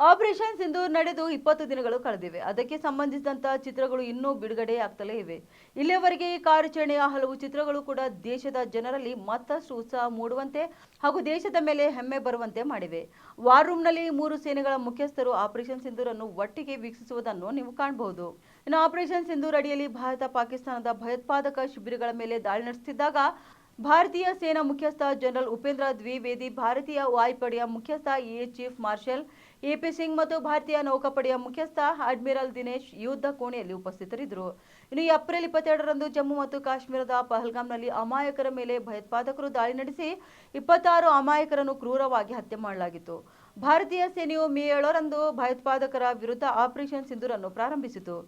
Operation Sindoor ನಡೆದು ಇಪ್ಪತ್ತು ದಿನಗಳು ಕಳೆದಿವೆ. ಅದಕ್ಕೆ ಸಂಬಂಧಿಸಿದಂತಹ ಚಿತ್ರಗಳು ಇನ್ನೂ ಬಿಡುಗಡೆ ಆಗ್ತಲೇ ಇವೆ. ಇಲ್ಲಿಯವರೆಗೆ ಈ ಕಾರ್ಯಾಚರಣೆಯ ಹಲವು ಚಿತ್ರಗಳು ಕೂಡ ದೇಶದ ಜನರಲ್ಲಿ ಮತ್ತಷ್ಟು ಉತ್ಸಾಹ ಮೂಡುವಂತೆ ಹಾಗೂ ದೇಶದ ಮೇಲೆ ಹೆಮ್ಮೆ ಬರುವಂತೆ ಮಾಡಿವೆ. ವಾರ್ ರೂಮ್ನಲ್ಲಿ ಮೂರು ಸೇನೆಗಳ ಮುಖ್ಯಸ್ಥರು ಆಪರೇಷನ್ ಸಿಂಧೂರ್ ಅನ್ನು ಒಟ್ಟಿಗೆ ವೀಕ್ಷಿಸುವುದನ್ನು ನೀವು ಕಾಣಬಹುದು. ಇನ್ನು ಆಪರೇಷನ್ ಸಿಂಧೂರ್ ಅಡಿಯಲ್ಲಿ ಭಾರತ, ಪಾಕಿಸ್ತಾನದ ಭಯೋತ್ಪಾದಕ ಶಿಬಿರಗಳ ಮೇಲೆ ದಾಳಿ ನಡೆಸುತ್ತಿದ್ದಾಗ ಭಾರತೀಯ ಸೇನಾ ಮುಖ್ಯಸ್ಥ ಜನರಲ್ ಉಪೇಂದ್ರ ದ್ವಿವೇದಿ, ಭಾರತೀಯ ವಾಯುಪಡೆಯ ಮುಖ್ಯಸ್ಥ air chief marshal A P Singh ಮತ್ತು ಭಾರತೀಯ ನೌಕಾಪಡೆಯ ಮುಖ್ಯಸ್ಥ ಅಡ್ಮಿರಲ್ ದಿನೇಶ್ ಯುದ್ಧ ಕೋಣೆಯಲ್ಲಿ ಉಪಸ್ಥಿತರಿದ್ದರು. ಇನ್ನು ಏಪ್ರಿಲ್ ಇಪ್ಪತ್ತೆರಡರಂದು ಜಮ್ಮು ಮತ್ತು ಕಾಶ್ಮೀರದ ಪಹಲ್ಗಾಮ್ನಲ್ಲಿ ಅಮಾಯಕರ ಮೇಲೆ ಭಯೋತ್ಪಾದಕರು ದಾಳಿ ನಡೆಸಿ ಇಪ್ಪತ್ತಾರು ಅಮಾಯಕರನ್ನು ಕ್ರೂರವಾಗಿ ಹತ್ಯೆ ಮಾಡಲಾಗಿತ್ತು. ಭಾರತೀಯ ಸೇನೆಯು ಮೇ ಏಳರಂದು ಭಯೋತ್ಪಾದಕರ ವಿರುದ್ಧ ಆಪರೇಷನ್ ಸಿಂಧೂರನ್ನು ಪ್ರಾರಂಭಿಸಿತು.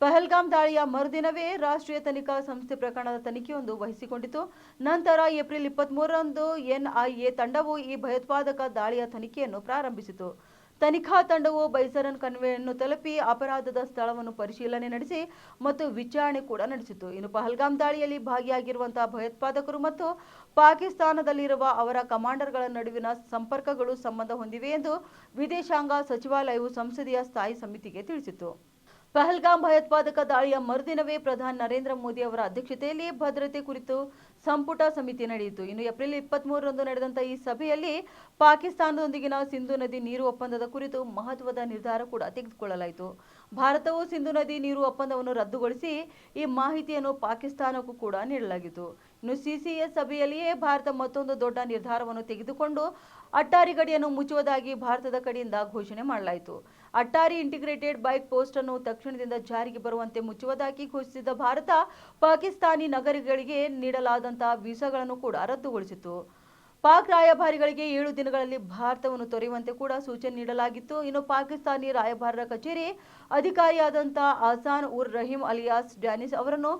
ಪಹಲ್ಗಾಮ್ ದಾಳಿಯ ಮರುದಿನವೇ ರಾಷ್ಟ್ರೀಯ ತನಿಖಾ ಸಂಸ್ಥೆ ಪ್ರಕರಣದ ತನಿಖೆಯೊಂದು ವಹಿಸಿಕೊಂಡಿತು. ನಂತರ ಏಪ್ರಿಲ್ ಇಪ್ಪತ್ಮೂರರಂದು ಎನ್ಐಎ ತಂಡವು ಈ ಭಯೋತ್ಪಾದಕ ದಾಳಿಯ ತನಿಖೆಯನ್ನು ಪ್ರಾರಂಭಿಸಿತು. ತನಿಖಾ ತಂಡವು ಬೈಸರನ್ ಕಣ್ವೆಯನ್ನು ತಲುಪಿ ಅಪರಾಧದ ಸ್ಥಳವನ್ನು ಪರಿಶೀಲನೆ ನಡೆಸಿ ಮತ್ತು ವಿಚಾರಣೆ ಕೂಡ ನಡೆಸಿತು. ಇನ್ನು ಪಹಲ್ಗಾಮ್ ದಾಳಿಯಲ್ಲಿ ಭಾಗಿಯಾಗಿರುವಂತಹ ಭಯೋತ್ಪಾದಕರು ಮತ್ತು ಪಾಕಿಸ್ತಾನದಲ್ಲಿರುವ ಅವರ ಕಮಾಂಡರ್ಗಳ ನಡುವಿನ ಸಂಪರ್ಕಗಳು ಸಂಬಂಧ ಹೊಂದಿವೆ ಎಂದು ವಿದೇಶಾಂಗ ಸಚಿವಾಲಯವು ಸಂಸದೀಯ ಸ್ಥಾಯಿ ಸಮಿತಿಗೆ ತಿಳಿಸಿತು ಪಹಲ್ಗಾಮ್ ಭಯೋತ್ಪಾದಕ ದಾಳಿಯ ಮರುದಿನವೇ ಪ್ರಧಾನಿ ನರೇಂದ್ರ ಮೋದಿ ಅವರ ಅಧ್ಯಕ್ಷತೆಯಲ್ಲಿ ಭದ್ರತೆ ಕುರಿತು ಸಂಪುಟ ಸಮಿತಿ ನಡೆಯಿತು. ಇನ್ನು ಏಪ್ರಿಲ್ ಇಪ್ಪತ್ಮೂರರಂದು ನಡೆದಂತ ಈ ಸಭೆಯಲ್ಲಿ ಪಾಕಿಸ್ತಾನದೊಂದಿಗಿನ ಸಿಂಧು ನದಿ ನೀರು ಒಪ್ಪಂದದ ಕುರಿತು ಮಹತ್ವದ ನಿರ್ಧಾರ ಕೂಡ ತೆಗೆದುಕೊಳ್ಳಲಾಯಿತು. ಭಾರತವು ಸಿಂಧು ನದಿ ನೀರು ಒಪ್ಪಂದವನ್ನು ರದ್ದುಗೊಳಿಸಿ ಈ ಮಾಹಿತಿಯನ್ನು ಪಾಕಿಸ್ತಾನಕ್ಕೂ ಕೂಡ ನೀಡಲಾಗಿತ್ತು. ಇನ್ನು ಸಿಸಿಎಸ್ ಸಭೆಯಲ್ಲಿಯೇ ಭಾರತ ಮತ್ತೊಂದು ದೊಡ್ಡ ನಿರ್ಧಾರವನ್ನು ತೆಗೆದುಕೊಂಡು ಅಟ್ಟಾರಿ ಗಡಿಯನ್ನು ಮುಚ್ಚುವುದಾಗಿ ಭಾರತದ ಕಡೆಯಿಂದ ಘೋಷಣೆ ಮಾಡಲಾಯಿತು. ಅಟ್ಟಾರಿ ಇಂಟಿಗ್ರೇಟೆಡ್ ಬೈಕ್ ಪೋಸ್ಟ್ ಅನ್ನು ತಕ್ಷಣದಿಂದ ಜಾರಿಗೆ ಬರುವಂತೆ ಮುಚ್ಚುವುದಾಗಿ ಘೋಷಿಸಿದ ಭಾರತ, ಪಾಕಿಸ್ತಾನಿ ನಗರಿಗಳಿಗೆ ನೀಡಲಾದಂತಹ ವೀಸಾಗಳನ್ನು ಕೂಡ ರದ್ದುಗೊಳಿಸಿತು ಪಾಕ್ ರಾಯಭಾರಿಗಳಿಗೆ ಏಳು ದಿನಗಳಲ್ಲಿ ಭಾರತವನ್ನು ತೊರೆಯುವಂತೆ ಕೂಡ ಸೂಚನೆ ನೀಡಲಾಗಿತ್ತು. ಇನ್ನು ಪಾಕಿಸ್ತಾನಿ ರಾಯಭಾರರ ಕಚೇರಿ ಅಧಿಕಾರಿಯಾದಂಥ ಅಸಾನ್ ಉರ್ ರಹೀಂ ಅಲಿಯಾಸ್ ಡ್ಯಾನಿಸ್ ಅವರನ್ನು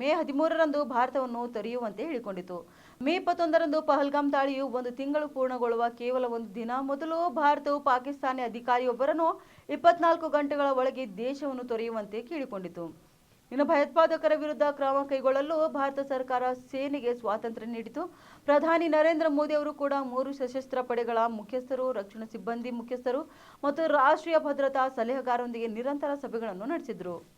ಮೇ ಹದಿಮೂರರಂದು ಭಾರತವನ್ನು ತೊರೆಯುವಂತೆ ಹೇಳಿಕೊಂಡಿತು. ಮೇ ಇಪ್ಪತ್ತೊಂದರಂದು ಪಹಲ್ಗಾಮ್ ದಾಳಿಯು ಒಂದು ತಿಂಗಳು ಪೂರ್ಣಗೊಳ್ಳುವ ಕೇವಲ ಒಂದು ದಿನ. ಮೊದಲು ಭಾರತವು ಪಾಕಿಸ್ತಾನಿ ಅಧಿಕಾರಿಯೊಬ್ಬರನ್ನು ಇಪ್ಪತ್ನಾಲ್ಕು ಗಂಟೆಗಳ ಒಳಗೆ ದೇಶವನ್ನು ತೊರೆಯುವಂತೆ ಕೇಳಿಕೊಂಡಿತು. ಇನ್ನು ಭಯೋತ್ಪಾದಕರ ವಿರುದ್ಧ ಕ್ರಮ ಕೈಗೊಳ್ಳಲು ಭಾರತ ಸರ್ಕಾರ ಸೇನೆಗೆ ಸ್ವಾತಂತ್ರ್ಯ ನೀಡಿತು. ಪ್ರಧಾನಿ ನರೇಂದ್ರ ಮೋದಿ ಅವರು ಕೂಡ ಮೂರು ಸಶಸ್ತ್ರ ಪಡೆಗಳ ಮುಖ್ಯಸ್ಥರು, ರಕ್ಷಣಾ ಸಿಬ್ಬಂದಿ ಮುಖ್ಯಸ್ಥರು ಮತ್ತು ರಾಷ್ಟ್ರೀಯ ಭದ್ರತಾ ಸಲಹೆಗಾರರೊಂದಿಗೆ ನಿರಂತರ ಸಭೆಗಳನ್ನು ನಡೆಸಿದರು.